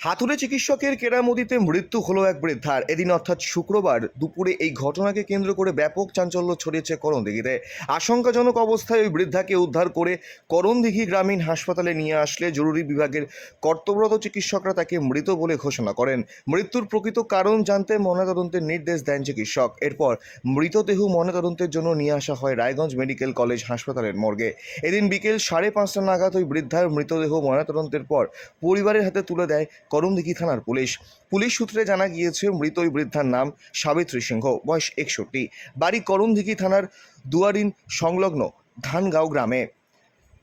হাতুড়ে চিকিৎসকের কেরামতিতে মৃত্যু হলো এক বৃদ্ধার। এদিন অর্থাৎ শুক্রবার দুপুরে এই ঘটনাকে কেন্দ্র করে ব্যাপক চাঞ্চল্য ছড়িয়েছে করণদিঘিতে। আশঙ্কাজনক অবস্থায় ওই বৃদ্ধাকে উদ্ধার করে করণদিঘি গ্রামীণ হাসপাতালে নিয়ে আসলে জরুরি বিভাগের কর্তব্যরত চিকিৎসকরা তাকে মৃত বলে ঘোষণা করেন। মৃত্যুর প্রকৃত কারণ জানতে ময়নাতদন্তের নির্দেশ দেন চিকিৎসক। এরপর মৃতদেহ ময়নাতদন্তের জন্য নিয়ে আসা হয় রায়গঞ্জ মেডিকেল কলেজ হাসপাতালের মর্গে। এদিন বিকেল সাড়ে পাঁচটা নাগাদ ওই বৃদ্ধার মৃতদেহ ময়নাতদন্তের পর পরিবারের হাতে তুলে দেয় করণদিঘি থানার পুলিশ। পুলিশ সূত্রে জানা গিয়েছে, মৃত ওই বৃদ্ধার নাম সাবিত্রী সিংহ, বয়স একষট্টি। বাড়ি করমদিঘি থানার দুয়ারিন সংলগ্ন ধানগাঁও গ্রামে।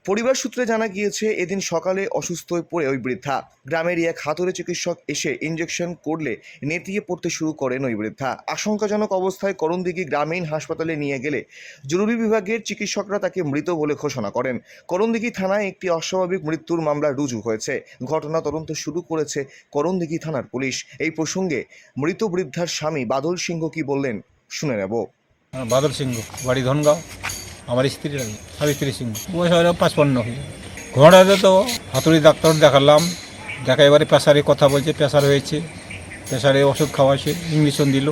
পরিবার সূত্রে জানা গিয়েছে, এদিন সকালে অসুস্থ হয়ে পড়ে ওই বৃদ্ধা। গ্রামেরই এক হাতুড়ে চিকিৎসক এসে ইঞ্জেকশন করলে নেতিয়ে পড়তে শুরু করেন ওই বৃদ্ধা। আশঙ্কাজনক অবস্থায় করণদিঘি গ্রামীণ হাসপাতালে নিয়ে গেলে জরুরি বিভাগের চিকিৎসকরা তাকে মৃত বলে ঘোষণা করেন। করণদিঘি থানায় একটি অস্বাভাবিক মৃত্যুর মামলা রুজু হয়েছে। ঘটনা তদন্ত শুরু করেছে করণদিঘি থানার পুলিশ। এই প্রসঙ্গে মৃত বৃদ্ধার স্বামী বাদল সিংহ কি বললেন শুনে নেব। বাদল সিংহ, বাড়ি ধনগাঁও। আমার স্ত্রী সাবিত্রী সিংহ। বয়স হলো পাঁচপান্ন। হয়ে ঘোড়াতে তো হাতুড়ি ডাক্তার দেখালাম দেখা এবারে প্রেসারে কথা বলছে, প্রেসার হয়েছে, প্রেসারে ওষুধ খাওয়াছে ইঞ্জেকশন দিল।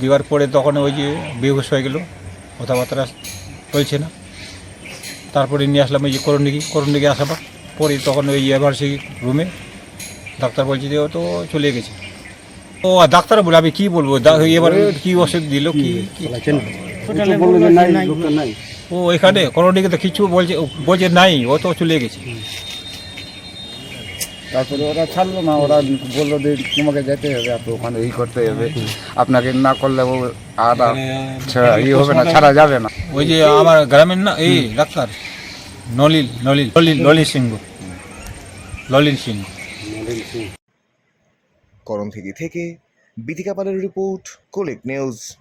দেওয়ার পরে তখন ওই যে বেহুশ হয়ে গেল, কথাবার্তা চলছে না। তারপরে নিয়ে আসলাম ওই যে করণদিঘি করণদিঘি আসাবার পরে তখন ওই এমার্জেন্সি রুমে ডাক্তার বলছে যে ও তো চলে গেছে। ও ডাক্তার বলে, আমি কী বলব? এবার কী ওষুধ দিল, কি কি- ও এখানে তো কিছু বলছে বলছে নাই ও তো চলে গেছে। তারপরে ওরা ছাড়লো না ওরা বলল যে তোমাকে যেতে হবে আপনি ওখানে এই করতে হবে। আপনাকে না করলে ও আর ইয়ে হবে না ছাড়া যাবে না। ওই যে আমার গ্রামের না এই ডাক্তার নলিল নলিল ললিল ললিল সিংহ। ললিল সিংহ। করণদিঘি থেকে বিথিকা পালের রিপোর্ট কোলেক নিউজ।